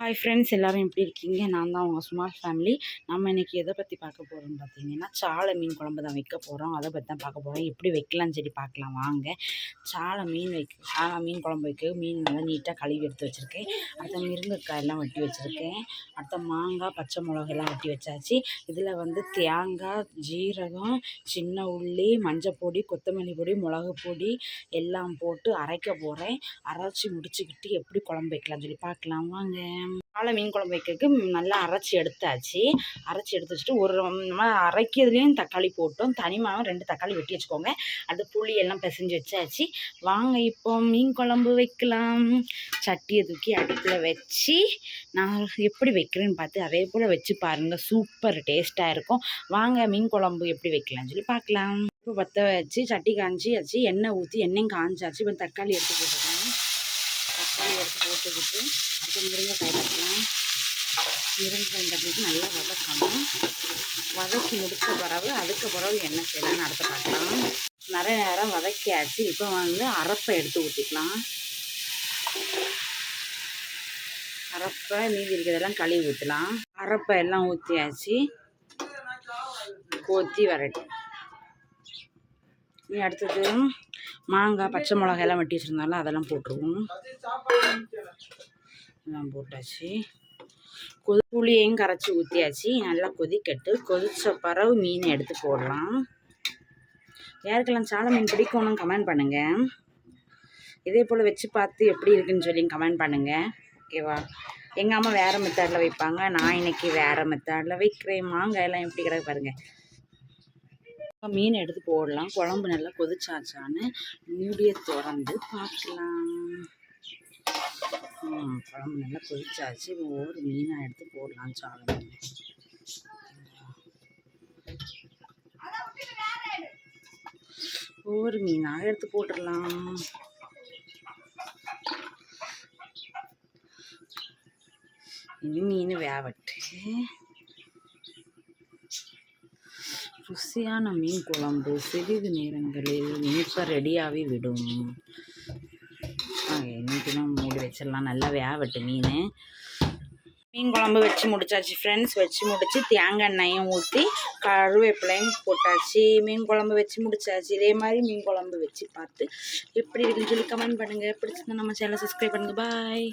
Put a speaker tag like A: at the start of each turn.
A: Hi friends எல்லாரும் எப்படி இருக்கீங்க? நான் தான் உங்கள் சுமார் ஃபேமிலி நம்ம இன்றைக்கி எதை பற்றி பார்க்க போகிறோம்னு பார்த்தீங்கன்னா சாலை மீன் குழம்பு தான் வைக்க போகிறோம் அதை பற்றி தான் பார்க்க போகிறோம் எப்படி வைக்கலாம்னு சொல்லி பார்க்கலாம். வாங்க. சாலை மீன் வைக்க சாலை மீன் குழம்பு வைக்க மீன் நல்லா நீட்டாக கழுவி எடுத்து வச்சுருக்கேன். அடுத்த முருங்கைக்காய் எல்லாம் வெட்டி வச்சுருக்கேன். அடுத்த மாங்காய் பச்சை மிளகெல்லாம் வெட்டி வச்சாச்சு. இதில் வந்து தேங்காய் ஜீரகம் சின்ன உள்ளி மஞ்சள் பொடி கொத்தமல்லி பொடி மிளகு பொடி எல்லாம் போட்டு அரைக்க போகிறேன் அரைச்சி முடிச்சுக்கிட்டு எப்படி குழம்பு வைக்கலாம்னு சொல்லி பார்க்கலாம். வாங்க. வாழை மீன் குழம்பு வைக்கிறதுக்கு நல்லா அரைச்சி எடுத்தாச்சு. அரைச்சி எடுத்து வச்சுட்டு ஒரு நம்ம அரைக்கிறதுலேயும் தக்காளி போட்டோம். தனிமாவும் ரெண்டு தக்காளி வெட்டி வச்சுக்கோங்க. அது புளி எல்லாம் பிசைஞ்சு வச்சாச்சு. வாங்க இப்போ மீன் குழம்பு வைக்கலாம். சட்டியை தூக்கி அடுப்பில் வச்சு நான் எப்படி வைக்கிறேன்னு பார்த்து அதே போல் வச்சு பாருங்கள் சூப்பர் டேஸ்ட்டாக இருக்கும். வாங்க மீன் குழம்பு எப்படி வைக்கலாம்னு சொல்லி பார்க்கலாம். இப்போ பற்ற வச்சு சட்டி காஞ்சி வச்சு எண்ணெய் ஊற்றி எண்ணெயும் காஞ்சாச்சு. இப்போ தக்காளி எடுத்து போட்டுருக்கேன் தக்காளி எடுத்து போட்டுக்கிட்டு அடுத்து முருங்கைக்காய் தட்டலாம் முருங்கைக்காய் தட்டிட்டு நல்லா வதக்கணும். வதக்கி முடித்த பிறகு அதுக்கு பிறகு என்ன செய்யலாம்னு அடுத்து பார்க்கலாம். நிறைய நேரம் வதக்கியாச்சு. இப்போ வந்து அரப்பை எடுத்து ஊற்றிக்கலாம் அரப்பை மீதி இருக்கிறதெல்லாம் கழுவி ஊற்றலாம் அரப்பை எல்லாம் ஊற்றியாச்சு கொத்தி வரட்டும். நீ அடுத்தது மாங்காய் பச்சை மிளகாய் எல்லாம் வெட்டி வச்சுருந்தாலும் அதெல்லாம் போட்டுருவோம். எல்லாம் போட்டாச்சு. கொதி புளியையும் கரைச்சி ஊற்றியாச்சு நல்லா கொதிக்கட்டு. கொதித்த பிறகு மீனை எடுத்து போடலாம். யாருக்கெல்லாம் சாலை மீன் பிடிக்கணும் கமெண்ட் பண்ணுங்கள் இதே போல் வச்சு பார்த்து எப்படி இருக்குன்னு சொல்லி கமெண்ட் பண்ணுங்கள் ஓகேவா? எங்கள் அம்மா வேறு மெத்தடில் வைப்பாங்க. நான் இன்னைக்கு வேறு மெத்தடில் வைக்கிறேன். மாங்காய் எல்லாம் எப்படி கிடக்கு பாருங்கள் மீன் எடுத்து போடலாம். குழம்பு நல்லா கொதிச்சாச்சான்னு மூடியை திறந்து பார்க்கலாம். குழம்பு நல்லா கொதிச்சாச்சு. ஒவ்வொரு மீனாக எடுத்து போடலாம் சாலை ஒவ்வொரு மீனாக எடுத்து போட்டுடலாம். இனி மீன் வேவட்டு. ருசியான மீன் குழம்பு சிறிது நேரங்களில் இனிப்ப ரெடியாகி விடும். இன்னைக்கு தான் மூடி வச்சிடலாம். நல்லா வேவட்டு மீன். மீன் குழம்பு வச்சு முடிச்சாச்சு ஃப்ரெண்ட்ஸ் வச்சு முடிச்சு தேங்காய் எண்ணெயும் ஊற்றி கருவேப்பிலையும் போட்டாச்சு. மீன் குழம்பு வச்சு முடிச்சாச்சு. இதே மாதிரி மீன் குழம்பு வச்சு பார்த்து எப்படி இருக்குன்னு சொல்லி கமெண்ட் பண்ணுங்கள் பிடிச்சிருந்தா நம்ம சேனலை சப்ஸ்கிரைப் பண்ணுங்கள் பாய்